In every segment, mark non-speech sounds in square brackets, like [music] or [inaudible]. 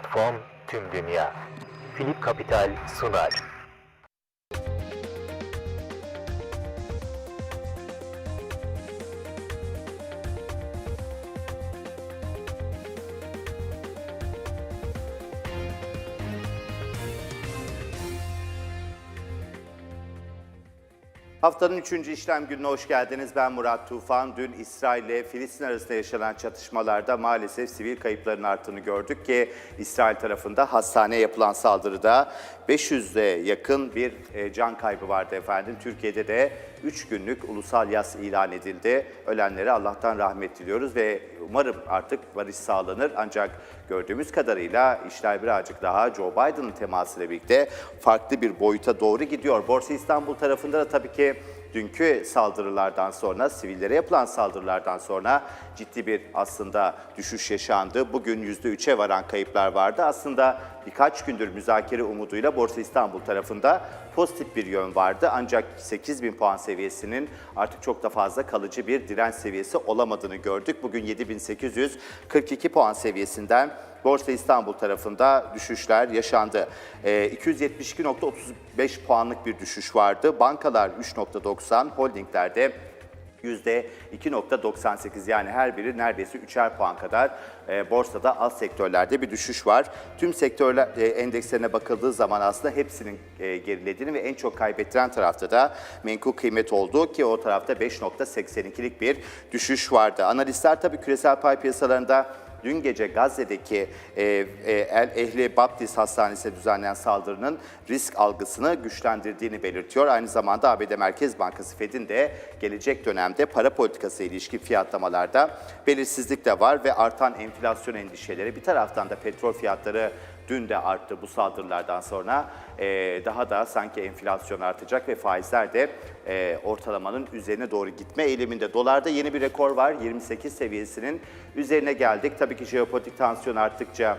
platform tüm dünya. Philip Capital sunar. Haftanın üçüncü işlem gününe hoş geldiniz. Ben Murat Tufan. Dün İsrail ile Filistin arasında yaşanan çatışmalarda maalesef sivil kayıpların arttığını gördük ki İsrail tarafında hastaneye yapılan saldırıda 500'e yakın bir e, can kaybı vardı efendim. Türkiye'de de 3 günlük ulusal yas ilan edildi. Ölenlere Allah'tan rahmet diliyoruz ve umarım artık barış sağlanır. Ancak gördüğümüz kadarıyla işler birazcık daha Joe Biden'ın temasıyla birlikte farklı bir boyuta doğru gidiyor. Borsa İstanbul tarafında da tabii ki dünkü saldırılardan sonra, sivillere yapılan saldırılardan sonra ciddi bir aslında düşüş yaşandı. Bugün %3'e varan kayıplar vardı. Aslında birkaç gündür müzakere umuduyla Borsa İstanbul tarafında pozitif bir yön vardı. Ancak 8000 puan seviyesinin artık çok da fazla kalıcı bir direnç seviyesi olamadığını gördük. Bugün 7842 puan seviyesinden Borsa İstanbul tarafında düşüşler yaşandı. Ee, 272.35 puanlık bir düşüş vardı. Bankalar 3.90, holdinglerde %2.98 yani her biri neredeyse 3'er puan kadar e, borsada alt sektörlerde bir düşüş var. Tüm sektörler e, endekslerine bakıldığı zaman aslında hepsinin e, gerilediğini ve en çok kaybettiren tarafta da menkul kıymet olduğu ki o tarafta 5.82'lik bir düşüş vardı. Analistler tabii küresel pay piyasalarında dün gece Gazze'deki e, e, El Ehli Baptist Hastanesi'ne düzenlenen saldırının risk algısını güçlendirdiğini belirtiyor. Aynı zamanda ABD Merkez Bankası Fed'in de gelecek dönemde para politikası ilişkin fiyatlamalarda belirsizlik de var ve artan enflasyon endişeleri bir taraftan da petrol fiyatları dün de arttı bu saldırılardan sonra e, daha da sanki enflasyon artacak ve faizler de e, ortalamanın üzerine doğru gitme eğiliminde. Dolarda yeni bir rekor var 28 seviyesinin üzerine geldik. Tabii ki jeopolitik tansiyon arttıkça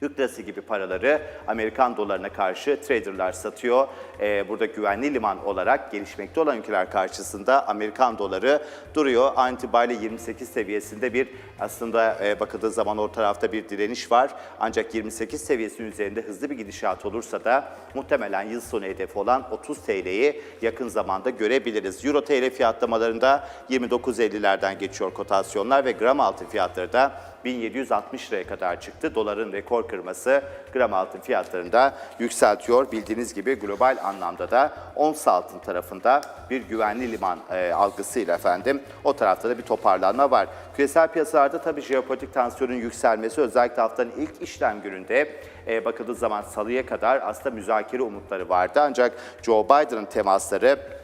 Türk lirası gibi paraları Amerikan dolarına karşı traderlar satıyor. Ee, burada güvenli liman olarak gelişmekte olan ülkeler karşısında Amerikan doları duruyor. An itibariyle 28 seviyesinde bir aslında e, bakıldığı zaman o tarafta bir direniş var. Ancak 28 seviyesinin üzerinde hızlı bir gidişat olursa da muhtemelen yıl sonu hedefi olan 30 TL'yi yakın zamanda görebiliriz. Euro TL fiyatlamalarında 29.50'lerden geçiyor kotasyonlar ve gram altın fiyatları da 1760 liraya kadar çıktı. Doların rekor kırması gram altın fiyatlarında yükseltiyor. Bildiğiniz gibi global anlamda da ons altın tarafında bir güvenli liman e, algısıyla efendim o tarafta da bir toparlanma var. Küresel piyasalarda tabii jeopolitik tansiyonun yükselmesi özellikle haftanın ilk işlem gününde e, bakıldığı zaman salıya kadar aslında müzakere umutları vardı. Ancak Joe Biden'ın temasları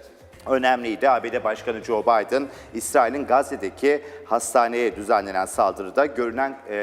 önemliydi. ABD Başkanı Joe Biden, İsrail'in Gazze'deki hastaneye düzenlenen saldırıda görünen e,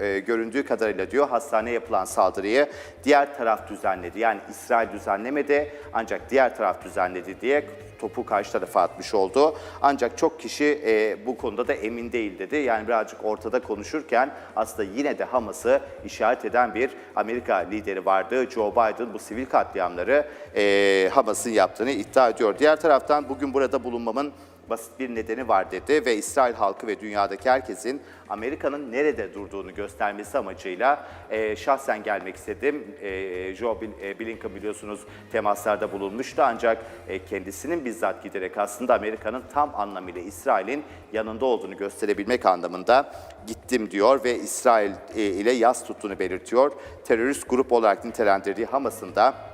e, göründüğü kadarıyla diyor hastaneye yapılan saldırıyı diğer taraf düzenledi. Yani İsrail düzenlemedi ancak diğer taraf düzenledi diye topu karşı tarafa atmış oldu. Ancak çok kişi e, bu konuda da emin değil dedi. Yani birazcık ortada konuşurken aslında yine de Hamas'ı işaret eden bir Amerika lideri vardı. Joe Biden bu sivil katliamları e, Hamas'ın yaptığını iddia ediyor. Diğer taraftan bugün burada bulunmamın basit bir nedeni var dedi ve İsrail halkı ve dünyadaki herkesin Amerika'nın nerede durduğunu göstermesi amacıyla e, şahsen gelmek istedim. E, Joe e, Blinken biliyorsunuz temaslarda bulunmuştu ancak e, kendisinin bizzat giderek aslında Amerika'nın tam anlamıyla İsrail'in yanında olduğunu gösterebilmek anlamında gittim diyor ve İsrail e, ile yas tuttuğunu belirtiyor. Terörist grup olarak nitelendirdiği Hamas'ın da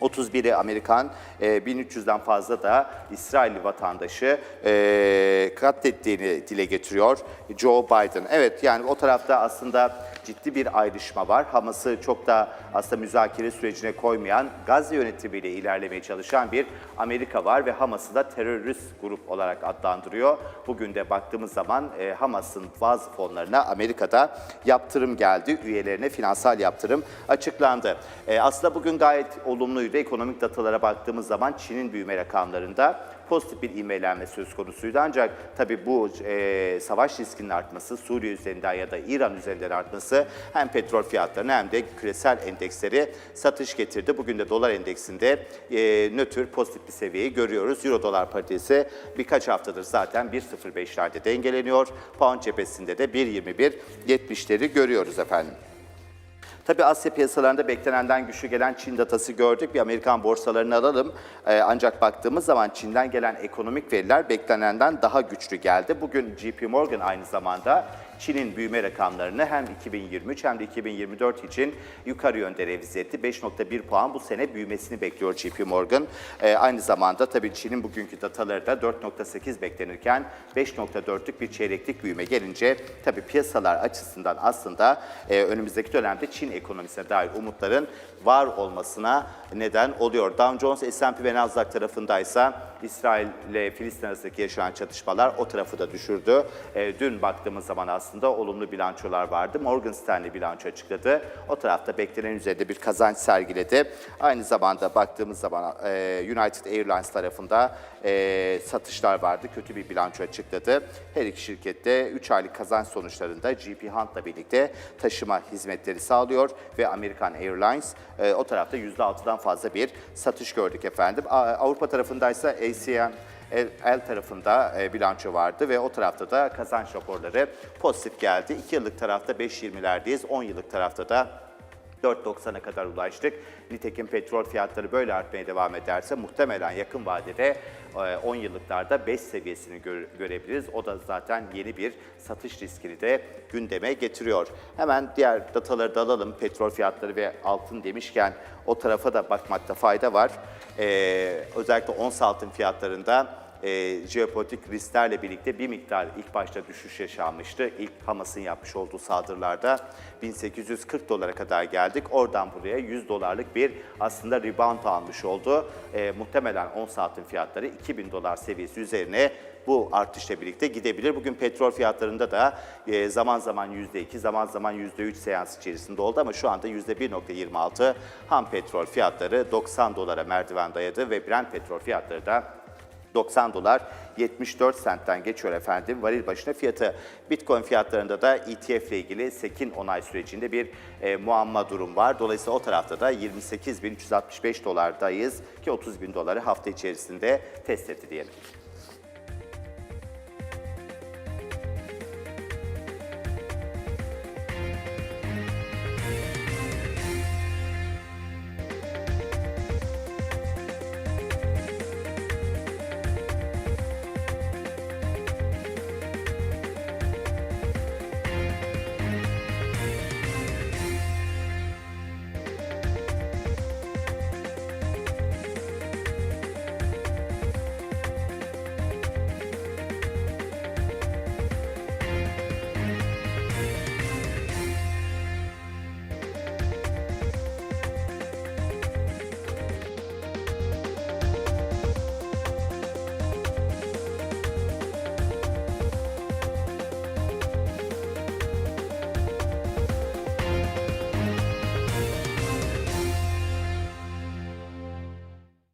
31'i Amerikan, e, 1300'den fazla da İsrailli vatandaşı e, katlettiğini dile getiriyor Joe Biden. Evet yani o tarafta aslında ciddi bir ayrışma var. Hamas'ı çok da aslında müzakere sürecine koymayan, Gazze yönetimiyle ilerlemeye çalışan bir Amerika var ve Hamas'ı da terörist grup olarak adlandırıyor. Bugün de baktığımız zaman e, Hamas'ın bazı fonlarına Amerika'da yaptırım geldi. Üyelerine finansal yaptırım açıklandı. E, aslında bugün gayet olumluydu. Ekonomik datalara baktığımız zaman Çin'in büyüme rakamlarında pozitif bir ivmelenme söz konusuydu. Ancak tabii bu e, savaş riskinin artması, Suriye üzerinden ya da İran üzerinden artması hem petrol fiyatlarını hem de küresel endeksleri satış getirdi. Bugün de dolar endeksinde e, nötr pozitif bir seviyeyi görüyoruz. Euro dolar paritesi birkaç haftadır zaten 1.05'lerde dengeleniyor. Pound cephesinde de 1.21.70'leri görüyoruz efendim. Tabii Asya piyasalarında beklenenden güçlü gelen Çin datası gördük. Bir Amerikan borsalarını alalım. Ee, ancak baktığımız zaman Çin'den gelen ekonomik veriler beklenenden daha güçlü geldi. Bugün JP Morgan aynı zamanda Çin'in büyüme rakamlarını hem 2023 hem de 2024 için yukarı yönde revize etti. 5.1 puan bu sene büyümesini bekliyor JP Morgan. Ee, aynı zamanda tabii Çin'in bugünkü dataları da 4.8 beklenirken 5.4'lük bir çeyreklik büyüme gelince tabii piyasalar açısından aslında e, önümüzdeki dönemde Çin ekonomisine dair umutların var olmasına neden oluyor. Dow Jones, S&P ve Nasdaq tarafındaysa İsrail ile Filistin arasındaki yaşanan çatışmalar o tarafı da düşürdü. E, dün baktığımız zaman aslında olumlu bilançolar vardı. Morgan Stanley bilanço açıkladı. O tarafta beklenen üzerinde bir kazanç sergiledi. Aynı zamanda baktığımız zaman e, United Airlines tarafında e, satışlar vardı. Kötü bir bilanço açıkladı. Her iki şirkette 3 aylık kazanç sonuçlarında GP Hunt'la birlikte taşıma hizmetleri sağlıyor ve American Airlines e, o tarafta %6'dan fazla bir satış gördük efendim. Avrupa tarafındaysa ACM El, el tarafında e, bilanço vardı ve o tarafta da kazanç raporları pozitif geldi. 2 yıllık tarafta 5.20'lerdeyiz, 10 yıllık tarafta da 4.90'a kadar ulaştık. Nitekim petrol fiyatları böyle artmaya devam ederse muhtemelen yakın vadede e, 10 yıllıklarda 5 seviyesini gör- görebiliriz. O da zaten yeni bir satış riskini de gündeme getiriyor. Hemen diğer dataları da alalım. Petrol fiyatları ve altın demişken o tarafa da bakmakta fayda var. E, özellikle ons altın fiyatlarında e, jeopolitik risklerle birlikte bir miktar ilk başta düşüş yaşanmıştı. İlk Hamas'ın yapmış olduğu saldırılarda 1840 dolara kadar geldik. Oradan buraya 100 dolarlık bir aslında rebound almış oldu. E, muhtemelen ons altın fiyatları 2000 dolar seviyesi üzerine bu artışla birlikte gidebilir. Bugün petrol fiyatlarında da e, zaman zaman %2, zaman zaman %3 seans içerisinde oldu ama şu anda %1.26 ham petrol fiyatları 90 dolara merdiven dayadı ve Brent petrol fiyatları da 90 dolar 74 sentten geçiyor efendim varil başına fiyatı. Bitcoin fiyatlarında da ETF ile ilgili Sekin onay sürecinde bir e, muamma durum var. Dolayısıyla o tarafta da 28.365 dolardayız ki 30 bin doları hafta içerisinde test etti diyelim.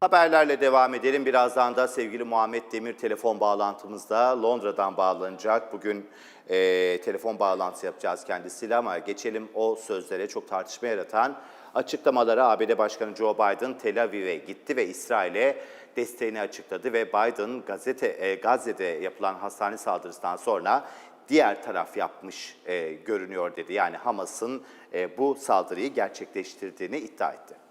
Haberlerle devam edelim. Birazdan da sevgili Muhammed Demir telefon bağlantımızda Londra'dan bağlanacak. Bugün e, telefon bağlantısı yapacağız kendisiyle ama geçelim o sözlere çok tartışma yaratan açıklamaları ABD Başkanı Joe Biden Tel Aviv'e gitti ve İsrail'e desteğini açıkladı ve Biden gazete e, Gazze'de yapılan hastane saldırısından sonra diğer taraf yapmış e, görünüyor dedi. Yani Hamas'ın e, bu saldırıyı gerçekleştirdiğini iddia etti.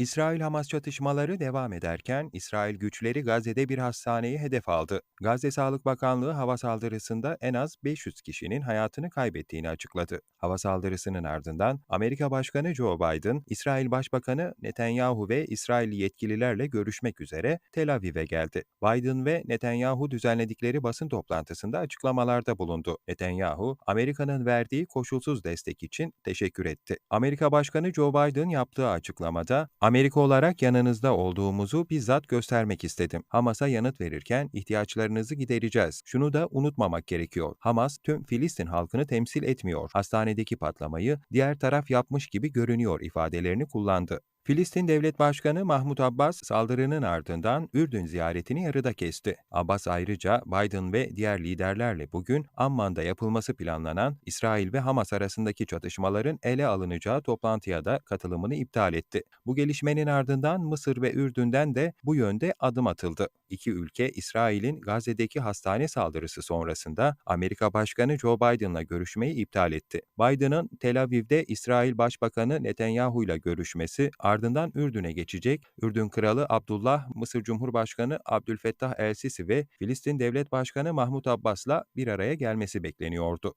İsrail-Hamas çatışmaları devam ederken İsrail güçleri Gazze'de bir hastaneyi hedef aldı. Gazze Sağlık Bakanlığı hava saldırısında en az 500 kişinin hayatını kaybettiğini açıkladı. Hava saldırısının ardından Amerika Başkanı Joe Biden, İsrail Başbakanı Netanyahu ve İsrailli yetkililerle görüşmek üzere Tel Aviv'e geldi. Biden ve Netanyahu düzenledikleri basın toplantısında açıklamalarda bulundu. Netanyahu, Amerika'nın verdiği koşulsuz destek için teşekkür etti. Amerika Başkanı Joe Biden yaptığı açıklamada, Amerika olarak yanınızda olduğumuzu bizzat göstermek istedim. Hamas'a yanıt verirken ihtiyaçlarınızı gidereceğiz. Şunu da unutmamak gerekiyor. Hamas tüm Filistin halkını temsil etmiyor. Hastanedeki patlamayı diğer taraf yapmış gibi görünüyor ifadelerini kullandı. Filistin Devlet Başkanı Mahmut Abbas saldırının ardından Ürdün ziyaretini yarıda kesti. Abbas ayrıca Biden ve diğer liderlerle bugün Amman'da yapılması planlanan İsrail ve Hamas arasındaki çatışmaların ele alınacağı toplantıya da katılımını iptal etti. Bu gelişmenin ardından Mısır ve Ürdün'den de bu yönde adım atıldı. İki ülke İsrail'in Gazze'deki hastane saldırısı sonrasında Amerika Başkanı Joe Biden'la görüşmeyi iptal etti. Biden'ın Tel Aviv'de İsrail Başbakanı Netanyahu ile görüşmesi ardından Ürdün'e geçecek. Ürdün Kralı Abdullah, Mısır Cumhurbaşkanı Abdülfettah El-Sisi ve Filistin Devlet Başkanı Mahmut Abbas'la bir araya gelmesi bekleniyordu.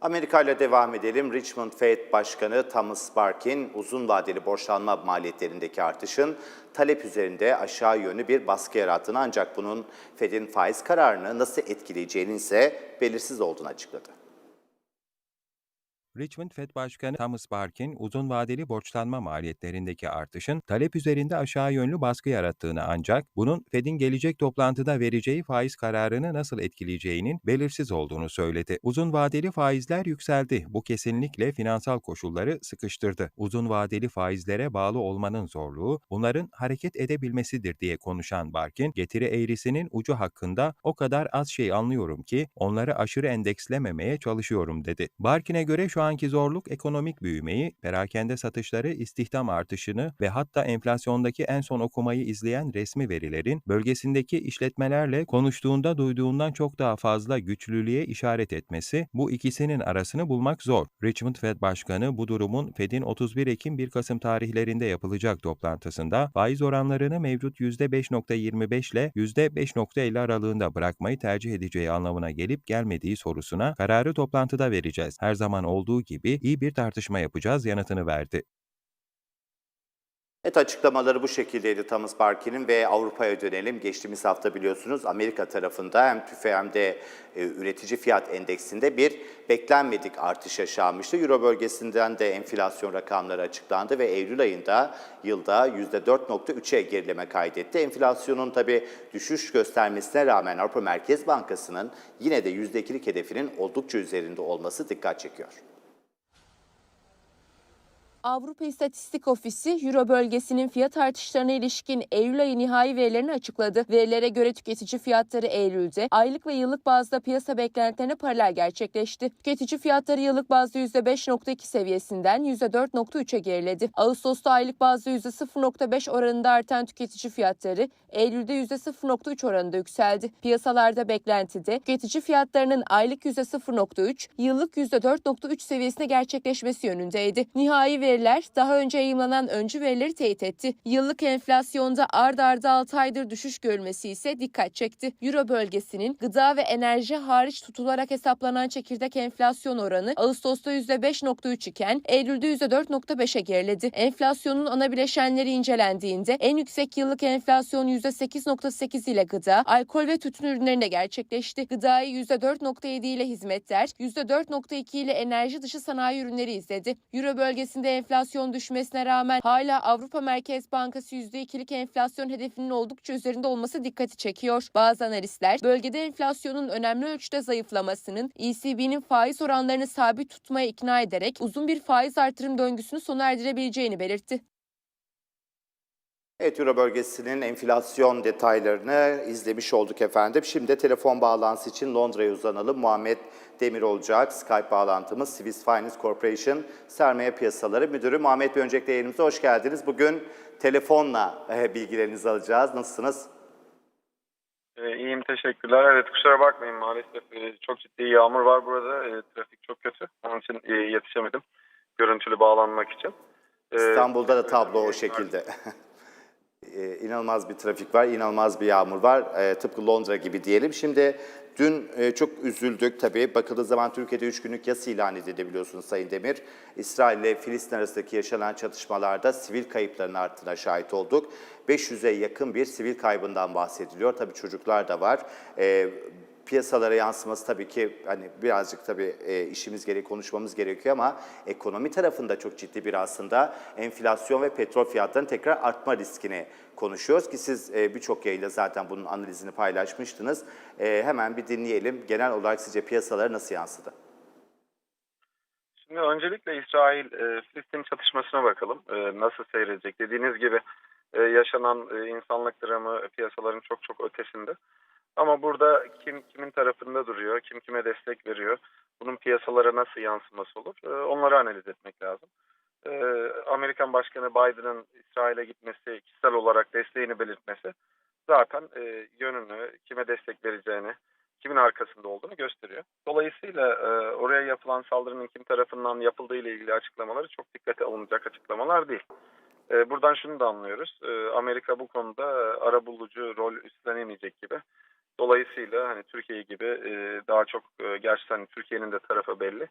Amerika ile devam edelim. Richmond Fed Başkanı Thomas Barkin uzun vadeli borçlanma maliyetlerindeki artışın talep üzerinde aşağı yönlü bir baskı yarattığını ancak bunun Fed'in faiz kararını nasıl etkileyeceğinin ise belirsiz olduğunu açıkladı. Richmond Fed Başkanı Thomas Barkin, uzun vadeli borçlanma maliyetlerindeki artışın talep üzerinde aşağı yönlü baskı yarattığını ancak bunun Fed'in gelecek toplantıda vereceği faiz kararını nasıl etkileyeceğinin belirsiz olduğunu söyledi. Uzun vadeli faizler yükseldi. Bu kesinlikle finansal koşulları sıkıştırdı. Uzun vadeli faizlere bağlı olmanın zorluğu bunların hareket edebilmesidir diye konuşan Barkin, getiri eğrisinin ucu hakkında o kadar az şey anlıyorum ki onları aşırı endekslememeye çalışıyorum dedi. Barkin'e göre şu anki zorluk ekonomik büyümeyi, perakende satışları, istihdam artışını ve hatta enflasyondaki en son okumayı izleyen resmi verilerin bölgesindeki işletmelerle konuştuğunda duyduğundan çok daha fazla güçlülüğe işaret etmesi, bu ikisinin arasını bulmak zor. Richmond Fed Başkanı bu durumun Fed'in 31 Ekim 1 Kasım tarihlerinde yapılacak toplantısında faiz oranlarını mevcut %5.25 ile %5.50 aralığında bırakmayı tercih edeceği anlamına gelip gelmediği sorusuna kararı toplantıda vereceğiz. Her zaman olduğu gibi iyi bir tartışma yapacağız yanıtını verdi. Evet açıklamaları bu şekildeydi Thomas Barkin'in ve Avrupa'ya dönelim. Geçtiğimiz hafta biliyorsunuz Amerika tarafında hem TÜFE hem de e, üretici fiyat endeksinde bir beklenmedik artış yaşanmıştı. Euro bölgesinden de enflasyon rakamları açıklandı ve Eylül ayında yılda %4.3'e gerileme kaydetti. Enflasyonun tabii düşüş göstermesine rağmen Avrupa Merkez Bankası'nın yine de %2'lik hedefinin oldukça üzerinde olması dikkat çekiyor. Avrupa İstatistik Ofisi Euro bölgesinin fiyat artışlarına ilişkin Eylül ayı nihai verilerini açıkladı. Verilere göre tüketici fiyatları Eylül'de aylık ve yıllık bazda piyasa beklentilerine paralel gerçekleşti. Tüketici fiyatları yıllık bazda %5.2 seviyesinden %4.3'e geriledi. Ağustos'ta aylık bazda %0.5 oranında artan tüketici fiyatları Eylül'de %0.3 oranında yükseldi. Piyasalarda beklentide tüketici fiyatlarının aylık %0.3, yıllık %4.3 seviyesine gerçekleşmesi yönündeydi. Nihai veriler daha önce yayımlanan öncü verileri teyit etti. Yıllık enflasyonda ard arda 6 aydır düşüş görmesi ise dikkat çekti. Euro bölgesinin gıda ve enerji hariç tutularak hesaplanan çekirdek enflasyon oranı Ağustos'ta %5.3 iken Eylül'de %4.5'e geriledi. Enflasyonun ana bileşenleri incelendiğinde en yüksek yıllık enflasyon %8.8 ile gıda, alkol ve tütün ürünlerinde gerçekleşti. Gıdayı %4.7 ile hizmetler, %4.2 ile enerji dışı sanayi ürünleri izledi. Euro bölgesinde enflasyon düşmesine rağmen hala Avrupa Merkez Bankası %2'lik enflasyon hedefinin oldukça üzerinde olması dikkati çekiyor. Bazı analistler bölgede enflasyonun önemli ölçüde zayıflamasının ECB'nin faiz oranlarını sabit tutmaya ikna ederek uzun bir faiz artırım döngüsünü sona erdirebileceğini belirtti. Evet, Euro bölgesinin enflasyon detaylarını izlemiş olduk efendim. Şimdi telefon bağlantısı için Londra'ya uzanalım. Muhammed Demir olacak. Skype bağlantımız Swiss Finance Corporation Sermaye Piyasaları Müdürü. Muhammed Bey öncelikle yayınımıza hoş geldiniz. Bugün telefonla e, bilgilerinizi alacağız. Nasılsınız? Ee, iyiyim teşekkürler. Evet kusura bakmayın maalesef e, çok ciddi yağmur var burada. E, trafik çok kötü. Onun için e, yetişemedim görüntülü bağlanmak için. Ee, İstanbul'da da tablo o e, şekilde. [laughs] Ee, inanılmaz bir trafik var, inanılmaz bir yağmur var. Ee, tıpkı Londra gibi diyelim. Şimdi dün e, çok üzüldük tabii. Bakıldığı zaman Türkiye'de 3 günlük yas ilan edildi biliyorsunuz Sayın Demir. İsrail ile Filistin arasındaki yaşanan çatışmalarda sivil kayıpların arttığına şahit olduk. 500'e yakın bir sivil kaybından bahsediliyor. Tabii çocuklar da var. Ee, piyasalara yansıması tabii ki hani birazcık tabii e, işimiz gereği konuşmamız gerekiyor ama ekonomi tarafında çok ciddi bir aslında enflasyon ve petrol fiyatlarının tekrar artma riskini konuşuyoruz ki siz e, birçok yayında zaten bunun analizini Şimdi öncelikle İsrail-Filistin çatışmasına bakalım. E, nasıl seyredecek? Dediğiniz gibi e, yaşanan e, insanlık dramı piyasaların çok çok ötesinde. Ama burada kim kimin tarafında duruyor, kim kime destek veriyor, bunun piyasalara nasıl yansıması olur, e, onları analiz etmek lazım. E, Amerikan Başkanı Biden'ın İsrail'e gitmesi, kişisel olarak desteğini belirtmesi zaten e, yönünü, kime destek vereceğini, kimin arkasında olduğunu gösteriyor. Dolayısıyla e, oraya yapılan saldırının kim tarafından yapıldığı ile ilgili açıklamaları çok dikkate alınacak açıklamalar değil. E, buradan şunu da anlıyoruz. E, Amerika bu konuda e, arabulucu rol üstlenemeyecek gibi. Dolayısıyla hani Türkiye gibi e, daha çok e, gerçekten hani Türkiye'nin de tarafı belli.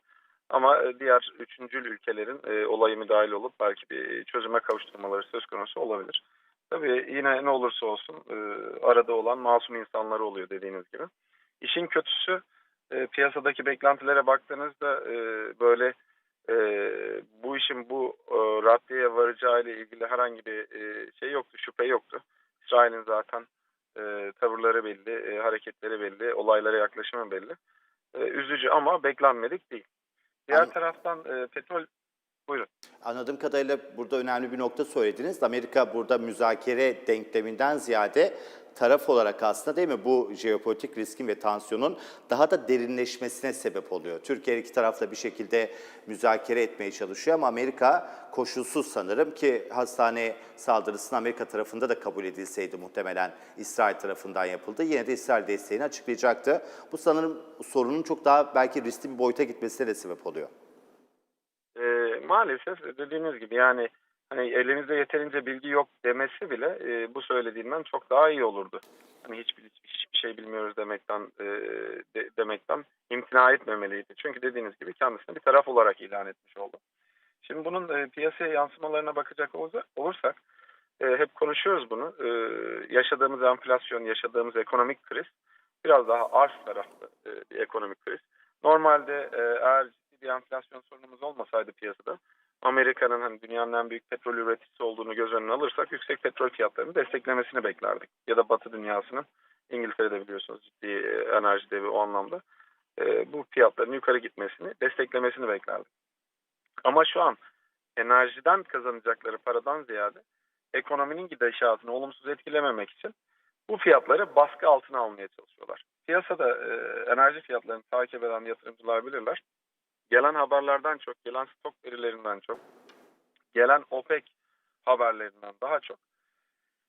Ama e, diğer üçüncül ülkelerin e, olayı müdahil olup belki bir çözüme kavuşturmaları söz konusu olabilir. Tabii yine ne olursa olsun e, arada olan masum insanlar oluyor dediğiniz gibi. İşin kötüsü piyasadaki beklentilere baktığınızda böyle bu işin bu e, raddeye varacağı ile ilgili herhangi bir şey yoktu, şüphe yoktu. İsrail'in zaten e, tavırları belli, e, hareketleri belli, olaylara yaklaşımı belli. E, üzücü ama beklenmedik değil. Diğer Anladım. taraftan e, petrol buyurun. Anladığım kadarıyla burada önemli bir nokta söylediniz. Amerika burada müzakere denkleminden ziyade taraf olarak aslında değil mi bu jeopolitik riskin ve tansiyonun daha da derinleşmesine sebep oluyor. Türkiye iki tarafla bir şekilde müzakere etmeye çalışıyor ama Amerika koşulsuz sanırım ki hastane saldırısının Amerika tarafında da kabul edilseydi muhtemelen İsrail tarafından yapıldı. Yine de İsrail desteğini açıklayacaktı. Bu sanırım sorunun çok daha belki riskli bir boyuta gitmesine de sebep oluyor. E, maalesef dediğiniz gibi yani hani elinizde yeterince bilgi yok demesi bile e, bu söylediğinden çok daha iyi olurdu. Hani hiçbir hiçbir şey bilmiyoruz demekten e, de- demekten imtina etmemeliydi. Çünkü dediğiniz gibi kendisini bir taraf olarak ilan etmiş oldu. Şimdi bunun e, piyasaya yansımalarına bakacak olursa- olursak e, hep konuşuyoruz bunu. E, yaşadığımız enflasyon, yaşadığımız ekonomik kriz biraz daha arz taraflı e, bir ekonomik kriz. Normalde e, eğer bir enflasyon sorunumuz olmasaydı piyasada Amerika'nın hani dünyanın en büyük petrol üreticisi olduğunu göz önüne alırsak yüksek petrol fiyatlarını desteklemesini beklerdik. Ya da Batı dünyasının İngiltere'de biliyorsunuz ciddi e, enerji devi o anlamda e, bu fiyatların yukarı gitmesini desteklemesini beklerdik. Ama şu an enerjiden kazanacakları paradan ziyade ekonominin gidişatını olumsuz etkilememek için bu fiyatları baskı altına almaya çalışıyorlar. Piyasada e, enerji fiyatlarını takip eden yatırımcılar bilirler. Gelen haberlerden çok, gelen stok verilerinden çok, gelen OPEC haberlerinden daha çok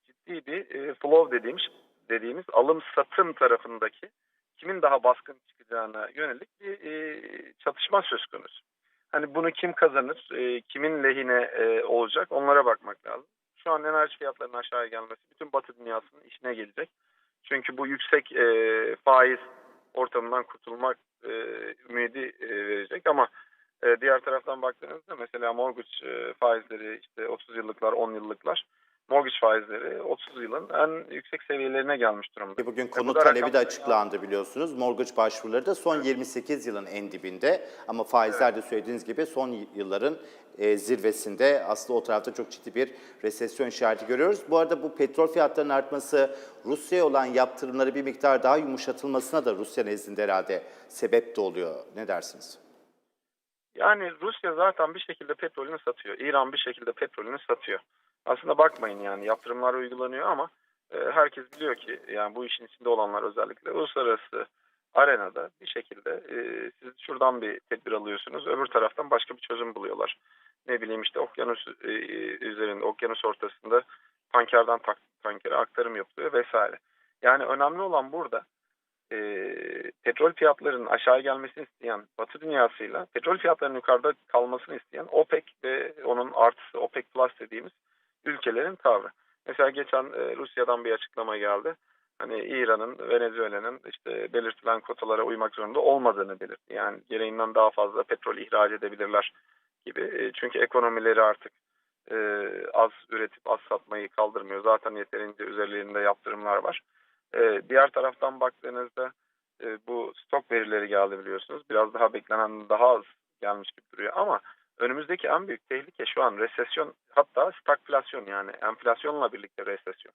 ciddi bir e, flow dediğimiz dediğimiz alım satım tarafındaki kimin daha baskın çıkacağına yönelik bir e, çatışma söz konusu. Hani bunu kim kazanır, e, kimin lehine e, olacak onlara bakmak lazım. Şu an enerji fiyatlarının aşağıya gelmesi bütün Batı dünyasının işine gelecek. Çünkü bu yüksek e, faiz ortamından kurtulmak e, ümidi e, verecek. Ama e, diğer taraftan baktığınızda mesela mortgage e, faizleri işte 30 yıllıklar 10 yıllıklar mortgage faizleri 30 yılın en yüksek seviyelerine gelmiş durumda. Bugün E, konut talebi de açıklandı biliyorsunuz. Mortgage başvuruları da son 28 yılın en dibinde ama faizler de söylediğiniz gibi son yılların e, zirvesinde aslında o tarafta çok ciddi bir resesyon işareti görüyoruz. Bu arada bu petrol fiyatlarının artması Rusya'ya olan yaptırımları bir miktar daha yumuşatılmasına da Rusya nezdinde herhalde sebep de oluyor. Ne dersiniz? Yani Rusya zaten bir şekilde petrolünü satıyor. İran bir şekilde petrolünü satıyor. Aslında bakmayın yani yaptırımlar uygulanıyor ama e, herkes biliyor ki yani bu işin içinde olanlar özellikle uluslararası arenada bir şekilde e, siz şuradan bir tedbir alıyorsunuz öbür taraftan başka bir çözüm buluyorlar. Ne bileyim işte okyanus e, üzerinde okyanus ortasında tankerden tak, tankere aktarım yapılıyor vesaire. Yani önemli olan burada e, petrol fiyatlarının aşağı gelmesini isteyen Batı dünyasıyla petrol fiyatlarının yukarıda kalmasını isteyen OPEC ve onun artısı OPEC Plus dediğimiz ülkelerin tavrı. Mesela geçen e, Rusya'dan bir açıklama geldi. Hani İran'ın, Venezuela'nın işte belirtilen kotalara uymak zorunda olmadığını belirtti. Yani gereğinden daha fazla petrol ihraç edebilirler gibi. E, çünkü ekonomileri artık e, az üretip az satmayı kaldırmıyor. Zaten yeterince üzerlerinde yaptırımlar var. Diğer taraftan baktığınızda e, bu stok verileri geldi biliyorsunuz. Biraz daha beklenen daha az gelmiş gibi duruyor ama önümüzdeki en büyük tehlike şu an resesyon hatta stagflasyon yani enflasyonla birlikte resesyon.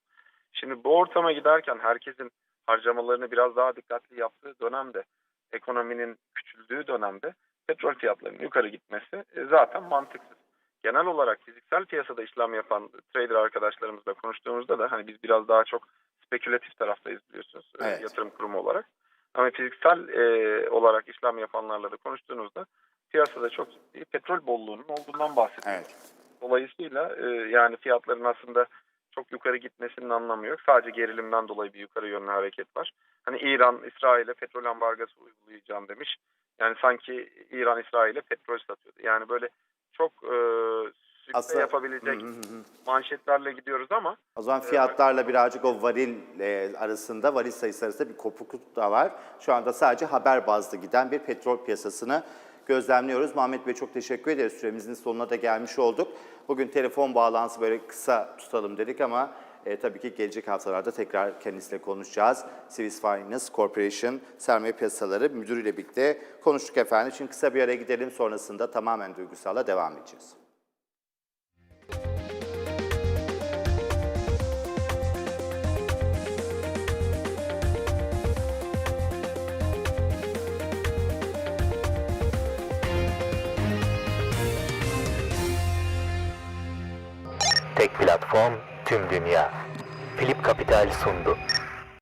Şimdi bu ortama giderken herkesin harcamalarını biraz daha dikkatli yaptığı dönemde ekonominin küçüldüğü dönemde petrol fiyatlarının yukarı gitmesi e, zaten mantıksız. Genel olarak fiziksel piyasada işlem yapan trader arkadaşlarımızla konuştuğumuzda da hani biz biraz daha çok spekülatif taraftayız biliyorsunuz e, Evet. yatırım kurumu olarak. Ama fiziksel e, olarak işlem yapanlarla da konuştuğunuzda piyasada çok ciddi petrol bolluğunun olduğundan bahsediyoruz. Evet. Dolayısıyla e, yani fiyatların aslında çok yukarı gitmesinin anlamı yok. Sadece gerilimden dolayı bir yukarı yönlü hareket var. Hani İran İsrail'e petrol ambargosu uygulayacağım demiş. Yani sanki İran İsrail'e petrol satıyordu. Yani böyle çok e, sükse Aslında- yapabilecek manşetlerle gidiyoruz ama O zaman fiyatlarla birazcık o varil e, arasında, varil sayısı arasında bir kopukluk da var. Şu anda sadece haber bazlı giden bir petrol piyasasını gözlemliyoruz. Muhammed Bey çok teşekkür ederiz. Süremizin sonuna da gelmiş olduk. Bugün telefon bağlantısı böyle kısa tutalım dedik ama e, tabii ki gelecek haftalarda tekrar kendisiyle konuşacağız. Swiss Finance Corporation Sermaye Piyasaları Müdürüyle birlikte konuştuk efendim. Şimdi kısa bir ara gidelim sonrasında tamamen duygusalla devam edeceğiz. Platform tüm dünya. Philip Capital sundu.